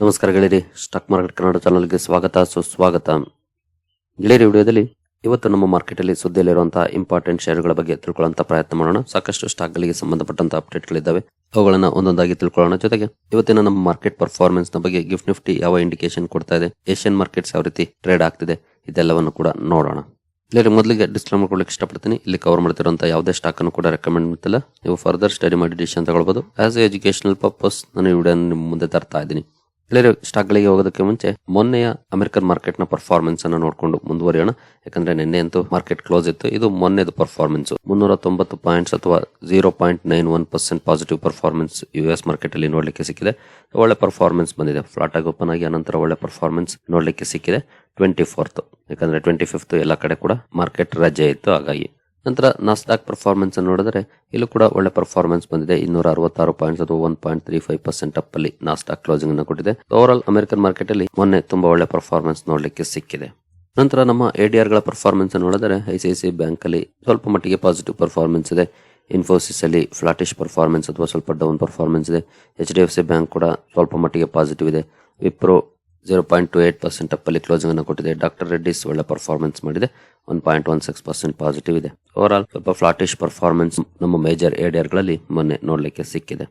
ನಮಸ್ಕಾರ ಗೆಳೆಯರಿ, stock market Kannada ಚಾನಲ್ಗೆ ಸ್ವಾಗತ, ಸುಸ್ವಾಗತ. ಗೆಳೆಯರಿ, ವಿಡಿಯೋದಲ್ಲಿ ಇವತ್ತು ನಮ್ಮ ಮಾರ್ಕೆಟಲ್ಲಿ ಸುದ್ದಿಯಲ್ಲಿರುವಂತಹ ಇಂಪಾರ್ಟೆಂಟ್ ಶೇರುಗಳ ಬಗ್ಗೆ ತಿಳ್ಕೊಳ್ಳುವಂತ ಪ್ರಯತ್ನ ಮಾಡೋಣ. ಸಾಕಷ್ಟು ಸ್ಟಾಕ್ಗಳಿಗೆ ಸಂಬಂಧಪಟ್ಟಂತಹ ಅಪ್ಡೇಟ್ಗಳಿದ್ದಾವೆ ಅವುಗಳನ್ನ ಒಂದೊಂದಾಗಿ ತಿಳ್ಕೊಳ್ಳೋಣ. ಜೊತೆಗೆ ಇವತ್ತಿನ ನಮ್ಮ ಮಾರ್ಕೆಟ್ ಪರ್ಫಾರ್ಮೆನ್ಸ್ನ ಬಗ್ಗೆ ಗಿಫ್ಟ್ ನಿಫ್ಟಿ ಯಾವ ಇಂಡಿಕೇಶನ್ ಕೊಡ್ತಾ ಇದೆ ಏಷ್ಯನ್ ಮಾರ್ಕೆಟ್ಸ್ ಯಾವ ರೀತಿ ಟ್ರೇಡ್ ಆಗ್ತಿದೆ, ಇದೆಲ್ಲವನ್ನು ಕೂಡ ನೋಡೋಣ. ಇಲ್ಲಿ ಮೊದಲಿಗೆ ಡಿಸ್ಕ್ಲೇಮರ್ ಕೊಡ್ಲಿಕ್ಕೆ ಇಷ್ಟಪಡ್ತೀನಿ. ಇಲ್ಲಿ ಕವರ್ ಮಾಡ್ತಿರುವಂತಹ ಯಾವುದೇ ಸ್ಟಾಕ್ ಅನ್ನು ಕೂಡ ರೆಕಮೆಂಡ್ ಮಾಡ್ತಿಲ್ಲ. ನೀವು ಫರ್ದರ್ ಸ್ಟಡಿ ಮಾಡಿ ಡಿಸಿಷನ್ ತಗೊಳ್ಬಹುದು ಆಸ್ ಎ ಎಜುಕೇಶನಲ್ ಪರ್ಪಸ್ ನಾನು ಈ ವಿಡಿಯೋ ನಿಮ್ಮ ಮುಂದೆ ತರ್ತಾ ಇದ್ದೀನಿ. ಇಲ್ಲಿರೋ ಸ್ಟಾಕ್ಗಳಿಗೆ ಹೋಗೋದಕ್ಕೆ ಮುಂಚೆ ಮೊನ್ನೆಯ ಅಮೆರಿಕನ್ ಮಾರ್ಕೆಟ್ನ ಪರ್ಫಾರ್ಮೆನ್ಸ್ ಅನ್ನು ನೋಡ್ಕೊಂಡು ಮುಂದುವರಿಯೋಣ. ಯಾಕಂದ್ರೆ ನಿನ್ನೆ ಅಂತೂ ಮಾರ್ಕೆಟ್ ಕ್ಲೋಸ್ ಇತ್ತು. ಇದು ಮೊನ್ನೆದು ಪರ್ಫಾರ್ಮೆನ್ಸ್ ಮುನ್ನೂರ ತೊಂಬತ್ತು ಪಾಯಿಂಟ್ಸ್ ಅಥವಾ zero point nine one percent positive performance U S market ಅಲ್ಲಿ ನೋಡ್ಲಿಕ್ಕೆ ಸಿಕ್ಕಿದೆ. ಒಳ್ಳೆ ಪರ್ಫಾರ್ಮೆನ್ಸ್ ಬಂದಿದೆ. ಫ್ಲಾಟ್ ಆಗಿ ಓಪನ್ ಆಗಿ ಅನಂತರ ಒಳ್ಳೆ ಪರ್ಫಾರ್ಮೆನ್ಸ್ ನೋಡ್ಲಿಕ್ಕೆ ಸಿಕ್ಕಿದೆ. ಟ್ವೆಂಟಿ ಫೋರ್ತ್ ಯಾಕಂದ್ರೆ ಟ್ವೆಂಟಿ ಫಿಫ್ತ್ ಎಲ್ಲ ಕಡೆ ಕೂಡ ಮಾರ್ಕೆಟ್ ರಜೆ ಇತ್ತು. ಹಾಗಾಗಿ ನಂತರ ನಾಸ್ಡಾಕ್ ಪರ್ಫಾರ್ಮೆನ್ಸ್ ನೋಡಿದ್ರೆ, ಇಲ್ಲೂ ಕೂಡ ಒಳ್ಳೆ ಪರ್ಫಾರ್ಮೆನ್ಸ್ ಬಂದಿದೆ. ಇನ್ನೂರ ಅರವತ್ತಾರು ಪಾಯಿಂಟ್ಸ್ ಅಥವಾ one point three five percent up ಅಲ್ಲಿ ನಾಸ್ಡಾಕ್ ಕ್ಲೋಸಿಂಗ್ ಅನ್ನು ಕೊಟ್ಟಿದೆ. ಓವರ್ ಆಲ್ ಅಮೆರಿಕನ್ ಮಾರ್ಕೆಟ್ ಅಲ್ಲಿ ಮೊನ್ನೆ ತುಂಬಾ ಒಳ್ಳೆ ಪರ್ಫಾರ್ಮೆನ್ಸ್ ನೋಡ್ಲಿಕ್ಕೆ ಸಿಕ್ಕಿದೆ. ನಂತರ ನಮ್ಮ ಎಡಿಆರ್ಗಳ ಪರ್ಫಾರ್ಮೆನ್ಸ್ ನೋಡಿದ್ರೆ I C I C bank ಅಲ್ಲಿ ಸ್ವಲ್ಪ ಮಟ್ಟಿಗೆ ಪಾಸಿಟಿವ್ ಪರ್ಫಾರ್ಮೆನ್ಸ್ ಇದೆ. ಇನ್ಫೋಸಿಸ್ ಅಲ್ಲಿ ಫ್ಲಾಟಿಶ್ ಪರ್ಫಾರ್ಮೆನ್ಸ್ ಅಥವಾ ಸ್ವಲ್ಪ ಡೌನ್ ಪರ್ಫಾರ್ಮೆನ್ಸ್ ಇದೆ. H D F C bank ಕೂಡ ಸ್ವಲ್ಪ ಮಟ್ಟಿಗೆ ಪಾಸಿಟಿವ್ ಇದೆ. Wipro zero point two eight percent ಅಪ್ಪಲ್ಲಿ closing ಅನ್ನು ಕೊಟ್ಟಿದೆ. ಡಾಕ್ಟರ್ ರೆಡ್ಡಿಸ್ ಒಳ್ಳೆ ಪರ್ಫಾರ್ಮೆನ್ಸ್ ಮಾಡಿದೆ. One point one six percent positive ಇದೆ. ಓವರ್ ಆಲ್ ಸ್ವಲ್ಪ ಫ್ಲಾಟಿಶ್ ಪರ್ಫಾರ್ಮೆನ್ಸ್ ನಮ್ಮ ಮೇಜರ್ಗಳಲ್ಲಿ ಮೊನ್ನೆ ನೋಡಲಿಕ್ಕೆ ಸಿಕ್ಕಿದೆ.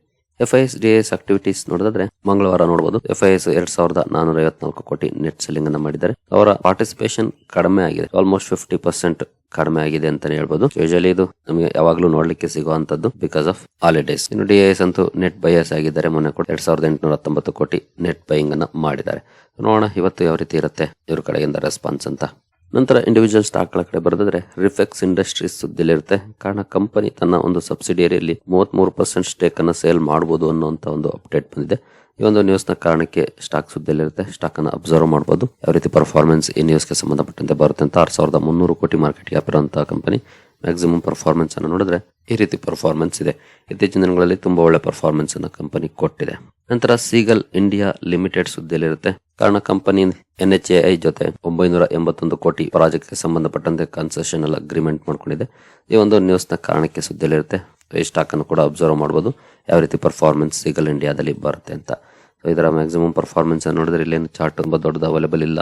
F I S D S activities ನೋಡಿದ್ರೆ ಮಂಗಳವಾರ ನೋಡಬಹುದು ಎಫ್ ಐ ಎಸ್ ಎರಡ್ ಸಾವಿರದ ನಾನೂರ ಐವತ್ನಾಲ್ಕು ಕೋಟಿ ನೆಟ್ ಸೆಲ್ಲಿಂಗ್ ಅನ್ನು ಮಾಡಿದ್ದಾರೆ. ಅವರ ಪಾರ್ಟಿಸಿಪೇಷನ್ ಕಡಿಮೆ ಆಗಿದೆ. ಆಲ್ಮೋಸ್ಟ್ ಫಿಫ್ಟಿ ಪರ್ಸೆಂಟ್ ಕಡಿಮೆ ಆಗಿದೆ ಅಂತಾನೆ ಹೇಳ್ಬೋದು. ಯೂಶಲಿ ಇದು ನಮಗೆ ಯಾವಾಗಲೂ ನೋಡ್ಲಿಕ್ಕೆ ಸಿಗುವಂತದ್ದು ಬಿಕಾಸ್ ಆಫ್ ಹಾಲಿಡೇಸ್ ಇನ್ನು ಡಿ ಎಸ್ ಅಂತೂ ನೆಟ್ ಬೈಯರ್ಸ್ ಆಗಿದ್ದಾರೆ. ಮೊನ್ನೆ ಕೂಡ ಎರಡ್ ಸಾವಿರದ ಎಂಟುನೂರ ಹತ್ತೊಂಬತ್ತು ಕೋಟಿ ನೆಟ್ ಬೈಯಿಂಗ್ ಅನ್ನ ಮಾಡಿದ್ದಾರೆ. ನೋಡೋಣ ಇವತ್ತು ಯಾವ ರೀತಿ ಇರುತ್ತೆ, ಇವ್ರ ಕಡೆಯಿಂದ ರೆಸ್ಪಾನ್ಸ್ ಅಂತ. ನಂತರ ಇಂಡಿವಿಜುವಲ್ ಸ್ಟಾಕ್ಗಳ ಕಡೆ ಬರೆದ್ರೆ ರಿಫೆಕ್ಸ್ ಇಂಡಸ್ಟ್ರೀಸ್ ಸುದ್ದಿಲಿರುತ್ತೆ. ಕಾರಣ ಕಂಪನಿ ತನ್ನ ಒಂದು ಸಬ್ಸಿಡಿಯರಿಯಲ್ಲಿ ಮೂವತ್ತ್ ಮೂರು ಪರ್ಸೆಂಟ್ ಸ್ಟೇಕ್ ಅನ್ನ ಸೇಲ್ ಮಾಡಬಹುದು ಅನ್ನುವಂತ ಒಂದು ಅಪ್ಡೇಟ್ ಬಂದಿದೆ. ಈ ಒಂದು ನ್ಯೂಸ್ನ ಕಾರಣಕ್ಕೆ ಸ್ಟಾಕ್ ಸುದ್ದಿಯಲ್ಲಿರುತ್ತೆ. ಸ್ಟಾಕ್ ಅನ್ನ ಅಬ್ಸರ್ವ್ ಮಾಡಬಹುದು ಯಾವ ರೀತಿ ಪರ್ಫಾರ್ಮೆನ್ಸ್ ಈ ನ್ಯೂಸ್ಗೆ ಸಂಬಂಧಪಟ್ಟಂತೆ ಬರುತ್ತೆ ಅಂತ ಆರ್ ಸಾವಿರದ ಮುನ್ನೂರು ಕೋಟಿ ಮಾರ್ಕೆಟ್ ಕ್ಯಾಪ್ ಇರುವಂತಹ ಕಂಪನಿ ಮ್ಯಾಕ್ಸಿಮಮ್ ಪರ್ಫಾರ್ಮೆನ್ಸ್ ಅನ್ನು ನೋಡಿದ್ರೆ ಈ ರೀತಿ ಪರ್ಫಾರ್ಮೆನ್ಸ್ ಇದೆ. ಇತ್ತೀಚಿನ ದಿನಗಳಲ್ಲಿ ತುಂಬಾ ಒಳ್ಳೆ ಪರ್ಫಾರ್ಮೆನ್ಸ್ ಅನ್ನು ಕಂಪನಿ ಕೊಟ್ಟಿದೆ. ನಂತರ ಸೀಗಲ್ ಇಂಡಿಯಾ ಲಿಮಿಟೆಡ್ ಸುದ್ದಿಯಲ್ಲಿರುತ್ತೆ. ಕಾರಣ company N H A I ಜೊತೆ ಒಂಬೈನೂರ ಎಂಬತ್ತೊಂದು ಕೋಟಿ ಪ್ರಾಜೆಕ್ಟ್ಗೆ ಸಂಬಂಧಪಟ್ಟಂತೆ ಕನ್ಸೆಷನ್ ಅಲ್ಲಿ ಅಗ್ರಿಮೆಂಟ್ ಮಾಡ್ಕೊಂಡಿದೆ. ಈ ಒಂದು ನ್ಯೂಸ್ನ ಕಾರಣಕ್ಕೆ ಸುದ್ದಿಯಲ್ಲಿರುತ್ತೆ. ಈ ಸ್ಟಾಕ್ ಅನ್ನು ಕೂಡ ಅಬ್ಸರ್ವ್ ಮಾಡಬಹುದು ಯಾವ ರೀತಿ ಪರ್ಫಾರ್ಮೆನ್ಸ್ ಸೀಗಲ್ ಇಂಡಿಯಾದಲ್ಲಿ ಬರುತ್ತೆ ಅಂತ. ಇದರ ಮ್ಯಾಕ್ಸಿಮಮ್ ಪರ್ಫಾರ್ಮೆನ್ಸ್ ನೋಡಿದ್ರೆ ಇಲ್ಲೇನು ಚಾರ್ಟ್ ತುಂಬಾ ದೊಡ್ಡದು ಅವೈಲೇಬಲ್ ಇಲ್ಲ.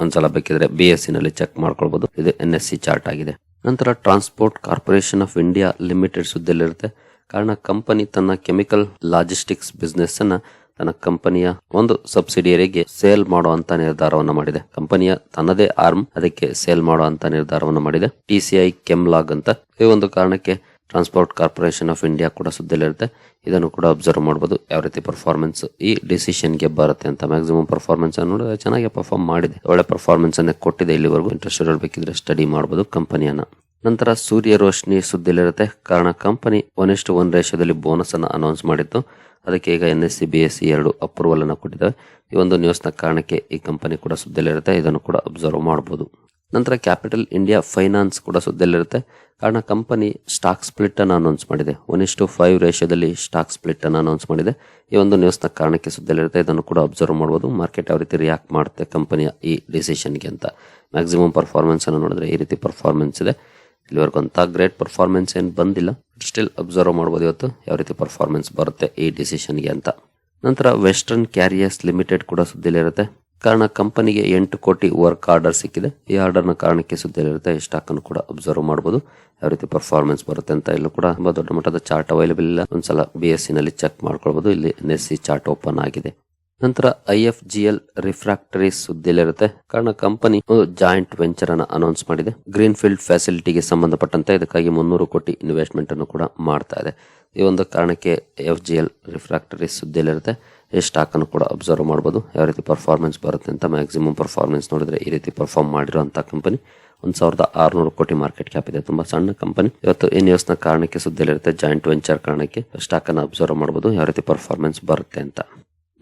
ಒಂದ್ಸಲ ಬೇಕಿದ್ರೆ ಬಿ ಎಸ್ ಸಿ ನಲ್ಲಿ ಚೆಕ್ ಮಾಡ್ಕೊಳ್ಬಹುದು ಇದು ಎನ್ ಎಸ್ ಸಿ ಚಾರ್ಟ್ ಆಗಿದೆ. ನಂತರ Transport Corporation of India Limited ಸುದ್ದಿಯಲ್ಲಿರುತ್ತೆ. ಕಾರಣ ಕಂಪನಿ ತನ್ನ ಕೆಮಿಕಲ್ ಲಾಜಿಸ್ಟಿಕ್ಸ್ ಬಿಸ್ನೆಸ್ ಅನ್ನ ತನ್ನ ಕಂಪನಿಯ ಒಂದು ಸಬ್ಸಿಡಿಯರಿಗೆ ಸೇಲ್ ಮಾಡುವಂತ ನಿರ್ಧಾರವನ್ನು ಮಾಡಿದೆ. ಕಂಪನಿಯ ತನ್ನದೇ ಆರ್ಮ್ ಅದಕ್ಕೆ ಸೇಲ್ ಮಾಡುವಂತ ನಿರ್ಧಾರವನ್ನು ಮಾಡಿದೆ. ಟಿ ಸಿ ಐ ಕೆಮ್ಲಾಗ್ ಅಂತ. ಈ ಒಂದು ಕಾರಣಕ್ಕೆ ಟ್ರಾನ್ಸ್ಪೋರ್ಟ್ ಕಾರ್ಪೊರೇಷನ್ ಆಫ್ ಇಂಡಿಯಾ ಕೂಡ ಸುದ್ದಿಯಲ್ಲಿರುತ್ತೆ. ಇದನ್ನು ಕೂಡ ಅಬ್ಸರ್ವ್ ಮಾಡಬಹುದು ಯಾವ ರೀತಿ ಪರ್ಫಾರ್ಮೆನ್ಸ್ ಈ ಡಿಸಿಷನ್ಗೆ ಬರುತ್ತೆ ಅಂತ ಮ್ಯಾಕ್ಸಿಮಮ್ ಪರ್ಫಾರ್ಮೆನ್ಸ್ ಅನ್ನು ನೋಡಿದ್ರೆ ಚೆನ್ನಾಗಿ ಪರ್ಫಾರ್ಮ್ ಮಾಡಿದೆ. ಒಳ್ಳೆ ಪರ್ಫಾರ್ಮೆನ್ಸ್ ಅನ್ನ ಕೊಟ್ಟಿದೆ ಇಲ್ಲಿವರೆಗೂ. ಇಂಟ್ರೆಸ್ಟ್ ಇರಬೇಕಿದ್ರೆ ಸ್ಟಡಿ ಮಾಡಬಹುದು ಕಂಪನಿಯನ್ನ ನಂತರ ಸೂರ್ಯ ರೋಶ್ನಿ ಸುದ್ದಿಲಿರುತ್ತೆ ಕಾರಣ ಕಂಪನಿ ಒನ್ ಎಷ್ಟು ಒನ್ ರೇಷದಲ್ಲಿ ಬೋನಸ್ ಅನ್ನು ಅನೌನ್ಸ್ ಮಾಡಿತ್ತು. ಅದಕ್ಕೆ ಈಗ N S C B S C ಎರಡು ಅಪ್ರೂವಲ್ ಅನ್ನು ಕೊಟ್ಟಿದ್ದಾವೆ. ಈ ಒಂದು ನ್ಯೂಸ್ನ ಕಾರಣಕ್ಕೆ ಈ ಕಂಪನಿ ಕೂಡ ಸುದ್ದಿಯಲ್ಲಿರುತ್ತೆ. ಇದನ್ನು ಕೂಡ ಅಬ್ಸರ್ವ್ ಮಾಡಬಹುದು ನಂತರ ಕ್ಯಾಪಿಟಲ್ ಇಂಡಿಯಾ ಫೈನಾನ್ಸ್ ಕೂಡ ಸುದ್ದಿಯಲ್ಲಿರುತ್ತೆ. ಕಾರಣ ಕಂಪನಿ ಸ್ಟಾಕ್ ಸ್ಪ್ಲಿಟ್ ಅನ್ನು ಅನೌನ್ಸ್ ಮಾಡಿದೆ. ಒನ್ ಇಷ್ಟು ಫೈವ್ ರೇಷ್ಯೋದಲ್ಲಿ ಸ್ಟಾಕ್ ಸ್ಪ್ಲಿಟ್ ಅನ್ನು ಅನೌನ್ಸ್ ಮಾಡಿದೆ. ಈ ಒಂದು ನ್ಯೂಸ್ನ ಕಾರಣಕ್ಕೆ ಸುದ್ದಿಯಲ್ಲಿರುತ್ತೆ. ಇದನ್ನು ಕೂಡ ಅಬ್ಸರ್ವ್ ಮಾಡ್ಬೋದು. ಮಾರ್ಕೆಟ್ ಯಾವ ರೀತಿ ರಿಯಾಕ್ಟ್ ಮಾಡುತ್ತೆ ಕಂಪನಿಯ ಈ ಡಿಸಿಷನ್ಗೆ ಅಂತ. ಮ್ಯಾಕ್ಸಿಮಮ್ ಪರ್ಫಾರ್ಮೆನ್ಸ್ ಅನ್ನು ನೋಡಿದ್ರೆ ಈ ರೀತಿ ಪರ್ಫಾರ್ಮೆನ್ಸ್ ಇದೆ. ಇಲ್ಲಿವರೆಗೂ ಅಂತ ಗ್ರೇಟ್ ಪರ್ಫಾರ್ಮೆನ್ಸ್ ಏನು ಬಂದಿಲ್ಲ. ಸ್ಟಿಲ್ ಅಬ್ಸರ್ವ್ ಮಾಡ್ಬೋದು ಇವತ್ತು ಯಾವ ರೀತಿ ಪರ್ಫಾರ್ಮೆನ್ಸ್ ಬರುತ್ತೆ ಈ ಡಿಸಿಷನ್ಗೆ ಅಂತ. ನಂತರ ವೆಸ್ಟರ್ನ್ ಕ್ಯಾರಿಯರ್ಸ್ ಲಿಮಿಟೆಡ್ ಕೂಡ ಸುದ್ದಿಲಿರುತ್ತೆ ಕಾರಣ ಕಂಪನಿಗೆ ಎಂಟು ಕೋಟಿ ವರ್ಕ್ ಆರ್ಡರ್ ಸಿಕ್ಕಿದೆ. ಈ ಆರ್ಡರ್ನ ಕಾರಣಕ್ಕೆ ಸುದ್ದಿಯಲ್ಲಿರುತ್ತೆ ಸ್ಟಾಕ್ ಅನ್ನು ಕೂಡ ಅಬ್ಸರ್ವ್ ಮಾಡಬಹುದು ಯಾವ ರೀತಿ ಪರ್ಫಾರ್ಮೆನ್ಸ್ ಬರುತ್ತೆ ಅಂತ ಇಲ್ಲೂ ಕೂಡ ತುಂಬಾ ದೊಡ್ಡ ಮಟ್ಟದ ಚಾರ್ಟ್ ಅವೈಲೇಬಲ್ ಇಲ್ಲ. ಒಂದ್ಸಲ ಬಿ ಎಸ್ನಲ್ಲಿ ಚೆಕ್ ಮಾಡ್ಕೊಳ್ಬಹುದು ಇಲ್ಲಿ N S C chart open ಆಗಿದೆ. ನಂತರ I F G L refractory ಸುದ್ದಿಯಲ್ಲಿರುತ್ತೆ. ಕಾರಣ ಕಂಪನಿ ಜಾಯಿಂಟ್ ವೆಂಚರ್ ಅನ್ನು ಅನೌನ್ಸ್ ಮಾಡಿದೆ. ಗ್ರೀನ್ ಫೀಲ್ಡ್ ಫೆಸಿಲಿಟಿಗೆ ಸಂಬಂಧಪಟ್ಟಂತೆ ಇದಕ್ಕಾಗಿ ಮುನ್ನೂರು ಕೋಟಿ ಇನ್ವೆಸ್ಟ್ಮೆಂಟ್ ಅನ್ನು ಕೂಡ ಮಾಡ್ತಾ ಇದೆ. ಈ ಒಂದು ಕಾರಣಕ್ಕೆ ಎಫ್ ಜಿ ಎಲ್ ರಿಫ್ರಾಕ್ಟರಿ ಸುದ್ದಿಯಲ್ಲಿರುತ್ತೆ. ಈ ಸ್ಟಾಕ್ ಅನ್ನು ಕೂಡ ಅಬ್ಸರ್ವ್ ಮಾಡ್ಬೋದು. ಯಾವ ರೀತಿ ಪರ್ಫಾರ್ಮೆನ್ಸ್ ಬರುತ್ತೆ ಅಂತ ಮ್ಯಾಕ್ಸಿಮಮ್ ಪರ್ಫಾರ್ಮೆನ್ಸ್ ನೋಡಿದ್ರೆ ಈ ರೀತಿ ಪರ್ಫಾರ್ಮ್ ಮಾಡಿರೋಂಥ ಕಂಪನಿ ಒಂದು ಸಾವಿರದ ಆರುನೂರು ಕೋಟಿ ಮಾರ್ಕೆಟ್ ಕ್ಯಾಪ್ ಇದೆ. ತುಂಬಾ ಸಣ್ಣ ಕಂಪನಿ ಇವತ್ತು ಈ ನ್ಯೂಸ್ನ ಕಾರಣಕ್ಕೆ ಸುದ್ದಿಯಲ್ಲಿರುತ್ತೆ ಜಾಯಿಂಟ್ ವೆಂಚರ್ ಕಾರಣಕ್ಕೆ. ಸ್ಟಾಕ್ ಅನ್ನು ಅಬ್ಸರ್ವ್ ಮಾಡಬಹುದು ಯಾವ ರೀತಿ ಪರ್ಫಾರ್ಮೆನ್ಸ್ ಬರುತ್ತೆ ಅಂತ.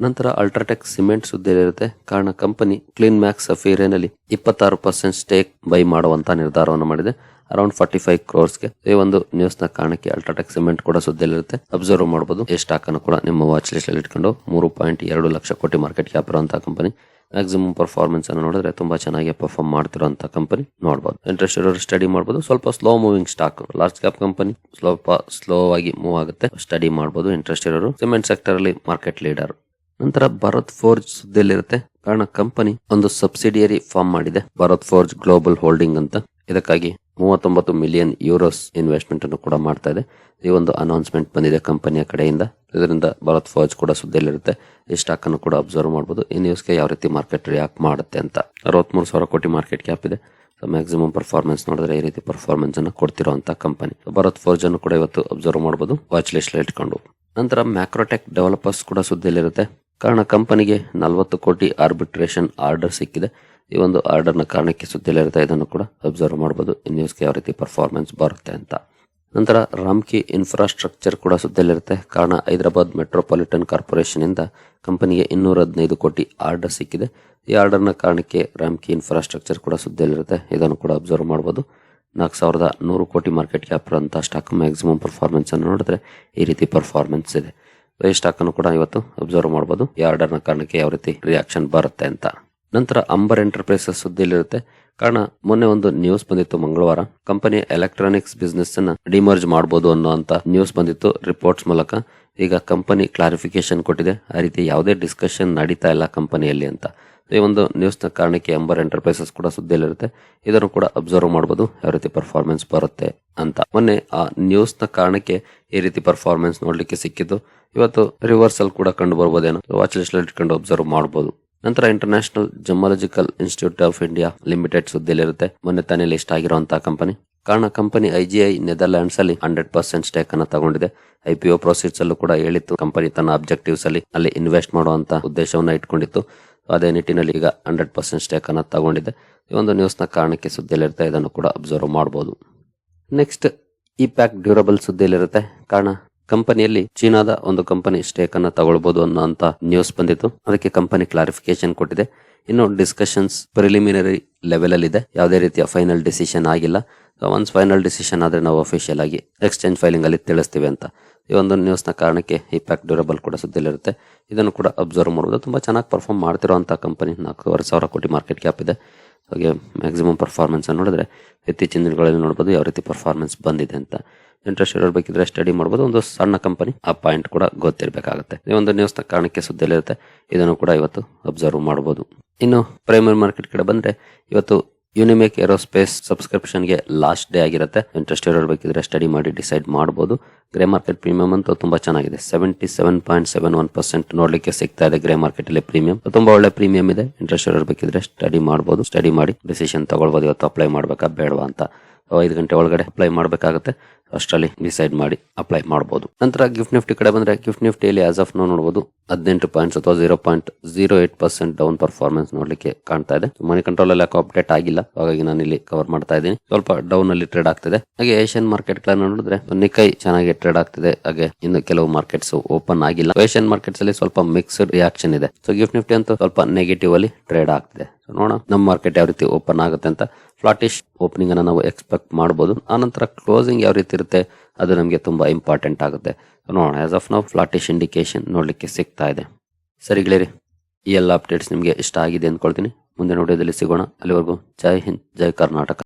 ನಂತರ ಅಲ್ಟ್ರಾಟೆಕ್ ಸಿಮೆಂಟ್ ಸುದ್ದಿಯಲ್ಲಿರುತ್ತೆ. ಕಾರಣ ಕಂಪನಿ ಕ್ಲೀನ್ ಮ್ಯಾಕ್ಸ್ ಸಫೀರೇನಲ್ಲಿ ಇಪ್ಪತ್ತಾರು ಪರ್ಸೆಂಟ್ ಸ್ಟೇಕ್ ಬೈ ಮಾಡುವಂತ ನಿರ್ಧಾರವನ್ನು ಮಾಡಿದೆ. ಅರೌಂಡ್ ಫಾರ್ಟಿ ಫೈವ್ ಕ್ರೋರ್ಸ್ಗೆ. ಈ ಒಂದು ನ್ಯೂಸ್ನ ಕಾರಣಕ್ಕೆ ಅಲ್ಟ್ರಾಟೆಕ್ ಸಿಮೆಂಟ್ ಕೂಡ ಸುದ್ದಿಯಲ್ಲಿರುತ್ತೆ. ಅಬ್ಸರ್ವ್ ಮಾಡಬಹುದು ಈ ಸ್ಟಾಕ್ ಅನ್ನು ಕೂಡ ನಿಮ್ಮ ವಾಚ್ ಲಿಸ್ಟ್ ಅಲ್ಲಿ ಇಟ್ಕೊಂಡು ಮೂರು ಪಾಯಿಂಟ್ ಎರಡು ಲಕ್ಷ ಕೋಟಿ ಮಾರ್ಕೆಟ್ ಕ್ಯಾಪ್ ಇರುವಂತಹ ಕಂಪನಿ ಮ್ಯಾಕ್ಸಿಮಮ್ ಪರ್ಫಾರ್ಮೆನ್ಸ್ ಅನ್ನು ನೋಡಿದ್ರೆ ತುಂಬಾ ಚೆನ್ನಾಗಿ ಪರ್ಫಾರ್ಮ್ ಮಾಡ್ತಿರುವಂತಹ ಕಂಪನಿ ನೋಡಬಹುದು ಇಂಟ್ರೆಸ್ಟ್ ಇರೋರು ಸ್ಟಡಿ ಮಾಡಬಹುದು ಸ್ವಲ್ಪ slow moving stock large cap company ಸ್ವಲ್ಪ ಸ್ಲೋ ಆಗಿ ಮೂವ್ ಆಗುತ್ತೆ. ಸ್ಟಡಿ ಮಾಡಬಹುದು ಇಂಟ್ರೆಸ್ಟ್ ಇರೋರು. ಸಿಮೆಂಟ್ ಸೆಕ್ಟರ್ ಅಲ್ಲಿ ಮಾರ್ಕೆಟ್ ಲೀಡರ್ ನಂತರ ಭರತ್ ಫೋರ್ಜ್ ಸುದ್ದಿಯಲ್ಲಿರುತ್ತೆ. ಕಾರಣ ಕಂಪನಿ ಒಂದು ಸಬ್ಸಿಡಿಯರಿ ಫಾರ್ಮ್ ಮಾಡಿದೆ. ಭರತ್ ಫೋರ್ಜ್ ಗ್ಲೋಬಲ್ ಹೋಲ್ಡಿಂಗ್ ಅಂತ. ಇದಕ್ಕಾಗಿ ಮೂವತ್ತೊಂಬತ್ತು ಮಿಲಿಯನ್ ಯೂರೋಸ್ ಇನ್ವೆಸ್ಟ್ಮೆಂಟ್ ಅನ್ನು ಕೂಡ ಮಾಡ್ತಾ ಇದೆ. ಈ ಒಂದು ಅನೌನ್ಸ್ಮೆಂಟ್ ಬಂದಿದೆ ಕಂಪನಿಯ ಕಡೆಯಿಂದ. ಇದರಿಂದ ಭಾರತ್ ಫೌಜ್ ಕೂಡ ಸುದ್ದಿಯಲ್ಲಿರುತ್ತೆ. ಈ ಸ್ಟಾಕ್ ಅನ್ನು ಕೂಡ ಅಬ್ಸರ್ವ್ ಮಾಡಬಹುದು ಈ ನ್ಯೂಸ್ಗೆ ಯಾವ ರೀತಿ ಮಾರ್ಕೆಟ್ ರಿಯಾಕ್ಟ್ ಮಾಡುತ್ತೆ ಅಂತ. ಅರವತ್ಮೂರು ಸಾವಿರ ಕೋಟಿ ಮಾರ್ಕೆಟ್ ಕ್ಯಾಪ್ ಇದೆ. ಮ್ಯಾಕ್ಸಿಮಮ್ ಪರ್ಫಾರ್ಮೆನ್ಸ್ ನೋಡಿದ್ರೆ ಈ ರೀತಿ ಪರ್ಫಾರ್ಮೆನ್ಸ್ ಅನ್ನು ಕೊಡ್ತಿರುವಂತ ಕಂಪನಿ ಭಾರತ್ ಫೋರ್ಜ್ ಅನ್ನು ಕೂಡ ಇವತ್ತು ಅಬ್ಸರ್ವ್ ಮಾಡಬಹುದು ವಾಚ್ ಲಿಸ್ಟ್ ಇಟ್ಕೊಂಡು. ನಂತರ ಮ್ಯಾಕ್ರೋಟೆಕ್ ಡೆವಲಪರ್ಸ್ ಕೂಡ ಸುದ್ದಿಯಲ್ಲಿರುತ್ತೆ. ಕಾರಣ ಕಂಪನಿಗೆ ನಲವತ್ತು ಕೋಟಿ ಆರ್ಬಿಟ್ರೇಷನ್ ಆರ್ಡರ್ ಸಿಕ್ಕಿದೆ. ಈ ಒಂದು ಆರ್ಡರ್ನ ಕಾರಣಕ್ಕೆ ಸುದ್ದಿಯಲ್ಲಿರುತ್ತೆ ಇದನ್ನು ಕೂಡ ಅಬ್ಸರ್ವ್ ಮಾಡಬಹುದು ಈ ನ್ಯೂಸ್ಗೆ ಯಾವ ರೀತಿ ಪರ್ಫಾರ್ಮೆನ್ಸ್ ಬರುತ್ತೆ ಅಂತ. ನಂತರ ರಾಮ್ಕಿ ಇನ್ಫ್ರಾಸ್ಟ್ರಕ್ಚರ್ ಕೂಡ ಸುದ್ದಿಯಲ್ಲಿರುತ್ತೆ ಕಾರಣ, ಹೈದರಾಬಾದ್ ಮೆಟ್ರೋಪಾಲಿಟನ್ ಕಾರ್ಪೊರೇಷನ್ ಇಂದ ಕಂಪನಿಗೆ ಇನ್ನೂರ ಹದಿನೈದು ಕೋಟಿ ಆರ್ಡರ್ ಸಿಕ್ಕಿದೆ. ಈ ಆರ್ಡರ್ನ ಕಾರಣಕ್ಕೆ ರಾಮ್ಕಿ ಇನ್ಫ್ರಾಸ್ಟ್ರಕ್ಚರ್ ಕೂಡ ಸುದ್ದಿಯಲ್ಲಿರುತ್ತೆ ಇದನ್ನು ಕೂಡ ಅಬ್ಸರ್ವ್ ಮಾಡಬಹುದು ನಾಲ್ಕು ಸಾವಿರದ ನೂರು ಕೋಟಿ ಮಾರ್ಕೆಟ್ ಕ್ಯಾಪ್ ಅಂತ ಸ್ಟಾಕ್ ಮ್ಯಾಕ್ಸಿಮಮ್ ಪರ್ಫಾರ್ಮೆನ್ಸ್ ಅನ್ನು ನೋಡಿದ್ರೆ ಈ ರೀತಿ ಪರ್ಫಾರ್ಮೆನ್ಸ್ ಇದೆ. ಸ್ಟಾಕ್ ಅನ್ನು ಕೂಡ ಇವತ್ತು ಅಬ್ಸರ್ವ್ ಮಾಡಬಹುದು ಈ ಆರ್ಡರ್ನ ಕಾರಣಕ್ಕೆ ಯಾವ ರೀತಿ ರಿಯಾಕ್ಷನ್ ಬರುತ್ತೆ ಅಂತ. ನಂತರ ಅಂಬರ್ ಎಂಟರ್ಪ್ರೈಸಸ್ ಸುದ್ದಿಯಲ್ಲಿರುತ್ತೆ. ಕಾರಣ, ಮೊನ್ನೆ ಒಂದು ನ್ಯೂಸ್ ಬಂದಿತ್ತು ಮಂಗಳವಾರ. ಕಂಪನಿ ಎಲೆಕ್ಟ್ರಾನಿಕ್ಸ್ ಬಿಸ್ನೆಸ್ ಅನ್ನ ಡಿಮರ್ಜ್ ಮಾಡಬಹುದು ಅನ್ನುವಂತ ನ್ಯೂಸ್ ಬಂದಿತ್ತು ರಿಪೋರ್ಟ್ಸ್ ಮೂಲಕ. ಈಗ ಕಂಪನಿ ಕ್ಲಾರಿಫಿಕೇಶನ್ ಕೊಟ್ಟಿದೆ. ಆ ರೀತಿ ಯಾವುದೇ ಡಿಸ್ಕಷನ್ ನಡೀತಾ ಇಲ್ಲ ಕಂಪನಿಯಲ್ಲಿ ಅಂತ. ಈ ಒಂದು ನ್ಯೂಸ್ನ ಕಾರಣಕ್ಕೆ ಅಂಬರ್ ಎಂಟರ್ಪ್ರೈಸಸ್ ಕೂಡ ಸುದ್ದಿಯಲ್ಲಿರುತ್ತೆ. ಇದನ್ನು ಕೂಡ ಅಬ್ಸರ್ವ್ ಮಾಡಬಹುದು ಯಾವ ರೀತಿ ಪರ್ಫಾರ್ಮೆನ್ಸ್ ಬರುತ್ತೆ ಅಂತ. ಮೊನ್ನೆ ಆ ನ್ಯೂಸ್ನ ಕಾರಣಕ್ಕೆ ಈ ರೀತಿ ಪರ್ಫಾರ್ಮೆನ್ಸ್ ನೋಡ್ಲಿಕ್ಕೆ ಸಿಕ್ಕಿದ್ದು. ಇವತ್ತು ರಿವರ್ಸಲ್ ಕೂಡ ಕಂಡು ಬರ್ಬೋದೇನೋ. ವಾಚ್ ಲಿಸ್ಟ್ ಇಟ್ಕೊಂಡು ಅಬ್ಸರ್ವ್ ಮಾಡಬಹುದು ನಂತರ International Gemological Institute of India Limited ಸುದ್ದಿಯಲ್ಲಿರುತ್ತೆ. ಮೊನ್ನೆ ತಾನೇ ಲಿಸ್ಟ್ ಆಗಿರುವಂತಹ ಕಂಪನಿ ಕಾರಣ ಕಂಪನಿ ಐಜಿಐ ನೆದರ್ಲ್ಯಾಂಡ್ಸ್ ಅಲ್ಲಿ ಹಂಡ್ರೆಡ್ ಪರ್ಸೆಂಟ್ ಸ್ಟೇಕ್ ಅನ್ನ ತಗೊಂಡಿದೆ. ಐಪಿಒ ಪ್ರೊಸೀಡ್ಸ್ ಅಲ್ಲೂ ಕೂಡ ಹೇಳಿತ್ತು. ಕಂಪನಿ ತನ್ನ ಅಬ್ಜೆಕ್ಟಿವ್ಸ್ ಅಲ್ಲಿ ಅಲ್ಲಿ ಇನ್ವೆಸ್ಟ್ ಮಾಡುವಂತ ಉದ್ದೇಶವನ್ನ ಇಟ್ಕೊಂಡಿತ್ತು. ಅದೇ ನಿಟ್ಟಿನಲ್ಲಿ ಈಗ ಹಂಡ್ರೆಡ್ ಪರ್ಸೆಂಟ್ ಸ್ಟೇಕ್ ಅನ್ನ ತಗೊಂಡಿದೆ. ಈ ಒಂದು ನ್ಯೂಸ್ನ ಕಾರಣಕ್ಕೆ ಸುದ್ದಿಯಲ್ಲಿರುತ್ತೆ. ಇದನ್ನು ಕೂಡ ಅಬ್ಸರ್ವ್ ಮಾಡಬಹುದು ನೆಕ್ಸ್ಟ್ ಈ ಪ್ಯಾಕ್ ಡ್ಯೂರಬಲ್ ಸುದ್ದಿಯಲ್ಲಿರುತ್ತೆ. ಕಾರಣ ಕಂಪನಿಯಲ್ಲಿ ಚೀನಾದ ಒಂದು ಕಂಪನಿ ಸ್ಟೇಕ್ ಅನ್ನ ತಗೊಳ್ಬಹುದು ಅನ್ನೋಂತ ನ್ಯೂಸ್ ಬಂದಿತ್ತು. ಅದಕ್ಕೆ ಕಂಪನಿ ಕ್ಲಾರಿಫಿಕೇಶನ್ ಕೊಟ್ಟಿದೆ. ಇನ್ನು ಡಿಸ್ಕಷನ್ಸ್ ಪ್ರಿಲಿಮಿನರಿ ಲೆವೆಲ್ ಅಲ್ಲಿ ಇದೆ. ಯಾವುದೇ ರೀತಿಯ ಫೈನಲ್ ಡಿಸಿಷನ್ ಆಗಿಲ್ಲ. ಒನ್ಸ್ ಫೈನಲ್ ಡಿಸಿಷನ್ ಆದ್ರೆ ನಾವು ಅಫಿಷಿಯಲ್ ಆಗಿ ಎಕ್ಸ್ಚೇಂಜ್ ಫೈಲಿಂಗ್ ಅಲ್ಲಿ ತಿಳಿಸ್ತೀವಿ ಅಂತ. ಈ ಒಂದು ನ್ಯೂಸ್ನ ಕಾರಣಕ್ಕೆ ಈ ಪ್ಯಾಕ್ ಡ್ಯೂರಬಲ್ ಕೂಡ ಸುದ್ದಿಲಿರುತ್ತೆ. ಇದನ್ನು ಕೂಡ ಅಬ್ಸರ್ವ್ ಮಾಡಬಹುದು ತುಂಬಾ ಚೆನ್ನಾಗಿ ಪರ್ಫಾರ್ಮ್ ಮಾಡ್ತಿರುವಂತಹ ಕಂಪನಿ ನಾಲ್ಕೂವರೆ ಸಾವಿರ ಕೋಟಿ ಮಾರ್ಕೆಟ್ ಕ್ಯಾಪ್ ಇದೆ. ಹಾಗೆ ಮ್ಯಾಕ್ಸಿಮಮ್ ಪರ್ಫಾರ್ಮೆನ್ಸ್ ಅನ್ನು ನೋಡಿದ್ರೆ ಇತ್ತೀಚಿನ ದಿನಗಳಲ್ಲಿ ನೋಡಬಹುದು ಯಾವ ರೀತಿ ಪರ್ಫಾರ್ಮೆನ್ಸ್ ಬಂದಿದೆ ಅಂತ. ಇಂಟ್ರೆಸ್ಟ್ ಬೇಕಿದ್ರೆ ಸ್ಟಡಿ ಮಾಡಬಹುದು ಒಂದು ಸಣ್ಣ ಕಂಪನಿ ಆ ಪಾಯಿಂಟ್ ಕೂಡ ಗೊತ್ತಿರಬೇಕಾಗುತ್ತೆ. ಈ ಒಂದು ನ್ಯೂಸ್ನ ಕಾರಣಕ್ಕೆ ಸುದ್ದಿಯಲ್ಲಿರುತ್ತೆ. ಇದನ್ನು ಕೂಡ ಇವತ್ತು ಅಬ್ಸರ್ವ್ ಮಾಡಬಹುದು ಇನ್ನು ಪ್ರೈಮರಿ ಮಾರ್ಕೆಟ್ ಕಡೆ ಬಂದ್ರೆ ಇವತ್ತು ಯುನಿಮೇಕ್ ಏರೋಸ್ಪೇಸ್ ಸಬ್ಸ್ಕ್ರಿಪ್ಷನ್ಗೆ ಲಾಸ್ಟ್ ಡೇ ಆಗಿರುತ್ತೆ. ಇಂಟ್ರೆಸ್ಟ್ ಬೇಕಿದ್ರೆ ಸ್ಟಡಿ ಮಾಡಿ ಡಿಸೈಡ್ ಮಾಡಬಹುದು ಗ್ರೇ ಮಾರ್ಕೆಟ್ ಪ್ರೀಮಿಯಂ ಅಂತೂ ತುಂಬಾ ಚೆನ್ನಾಗಿದೆ. Seventy seven point seven one percent ನೋಡ್ಲಿಕ್ಕೆ ಸಿಗ್ತಾ ಇದೆ ಗ್ರೇ ಮಾರ್ಕೆಟ್ ಅಲ್ಲಿ ಪ್ರೀಮಿಯಂ ತುಂಬಾ ಒಳ್ಳೆ ಪ್ರೀಮಿಯಂ ಇದೆ. ಇಂಟ್ರೆಸ್ಟ್ ಬೇಕಿದ್ರೆ ಸ್ಟಡಿ ಮಾಡಬಹುದು ಸ್ಟಡಿ ಮಾಡಿ ಡಿಸಿಷನ್ ತಗೊಳ್ಬಹುದು ಇವತ್ತು ಅಪ್ಲೈ ಮಾಡ್ಬೇಕಾ ಬೇಡವಾ ಅಂತ. ಐದು ಗಂಟೆ ಒಳಗಡೆ ಅಪ್ಲೈ ಮಾಡಬೇಕಾಗುತ್ತೆ. ಅಷ್ಟರಲ್ಲಿ ಡಿಸೈಡ್ ಮಾಡಿ ಅಪ್ಲೈ ಮಾಡಬಹುದು ನಂತರ ಗಿಫ್ಟ್ ನಿಫ್ಟಿ ಕಡೆ ಬಂದ್ರೆ ಗಿಫ್ಟ್ ನಿಫ್ಟಿಯಲ್ಲಿ ಆಸ್ ಆಫ್ ನೋ ನೋಡಬಹುದು ಹದಿನೆಂಟು ಪಾಯಿಂಟ್ಸ್ ಅಥವಾ zero point zero eight percent down performance ನೋಡ್ಲಿಕ್ಕೆ ಕಾಣ್ತಾ ಇದೆ. ಮನಿ ಕಂಟ್ರೋಲ್ ಅಲ್ಲಿ ಯಾಕೋ ಅಪ್ಡೇಟ್ ಆಗಿಲ್ಲ. ಹಾಗಾಗಿ ನಾನು ಇಲ್ಲಿ ಕವರ್ ಮಾಡ್ತಾ ಇದ್ದೀನಿ. ಸ್ವಲ್ಪ ಡೌನ್ ಅಲ್ಲಿ ಟ್ರೇಡ್ ಆಗ್ತಿದೆ. ಹಾಗೆ ಏಷ್ಯನ್ ಮಾರ್ಕೆಟ್ ಗಳನ್ನ ನೋಡಿದ್ರೆ ನಿಕೈ ಚೆನ್ನಾಗಿ ಟ್ರೇಡ್ ಆಗ್ತಿದೆ. ಹಾಗೆ ಇನ್ನು ಕೆಲವು ಮಾರ್ಕೆಟ್ಸ್ ಓಪನ್ ಆಗಿಲ್ಲ. ಏಷ್ಯನ್ ಮಾರ್ಕೆಟ್ಸ್ ಅಲ್ಲಿ ಸ್ವಲ್ಪ ಮಿಕ್ಸ್ಡ್ ರಿಯಾಕ್ಷನ್ ಇದೆ. ಸೊ ಗಿಫ್ಟ್ ನಿಫ್ಟಿ ಅಂತೂ ಸ್ವಲ್ಪ ನೆಗೆಟಿವ್ ಅಲ್ಲಿ ಟ್ರೇಡ್ ಆಗ್ತಿದೆ. ನೋಡೋಣ. ನಮ್ಮ ಮಾರ್ಕೆಟ್ ಯಾವ ರೀತಿ ಓಪನ್ ಆಗುತ್ತೆ ಅಂತ ಫ್ಲಾಟಿಶ್ ಓಪನಿಂಗ್ ಅನ್ನ ನಾವು ಎಕ್ಸ್ಪೆಕ್ಟ್ ಮಾಡಬಹುದು ಆನಂತರ ಕ್ಲೋಸಿಂಗ್ ಯಾವ ರೀತಿ ಇರುತ್ತೆ ಅದು ನಮಗೆ ತುಂಬಾ ಇಂಪಾರ್ಟೆಂಟ್ ಆಗುತ್ತೆ. ನೋಡೋಣ. ಆಸ್ ಆಫ್ ನಾವು ಫ್ಲಾಟಿಶ್ ಇಂಡಿಕೇಶನ್ ನೋಡ್ಲಿಕ್ಕೆ ಸಿಗ್ತಾ ಇದೆ. ಸರಿ ಗೆಳೆಯರಿ, ಈ ಎಲ್ಲ ಅಪ್ಡೇಟ್ಸ್ ನಿಮಗೆ ಇಷ್ಟ ಆಗಿದೆ ಅಂದ್ಕೊಳ್ತೀನಿ. ಮುಂದೆ ವಿಡಿಯೋದಲ್ಲಿ ಸಿಗೋಣ. ಅಲ್ಲಿವರೆಗೂ ಜೈ ಹಿಂದ್, ಜೈ ಕರ್ನಾಟಕ.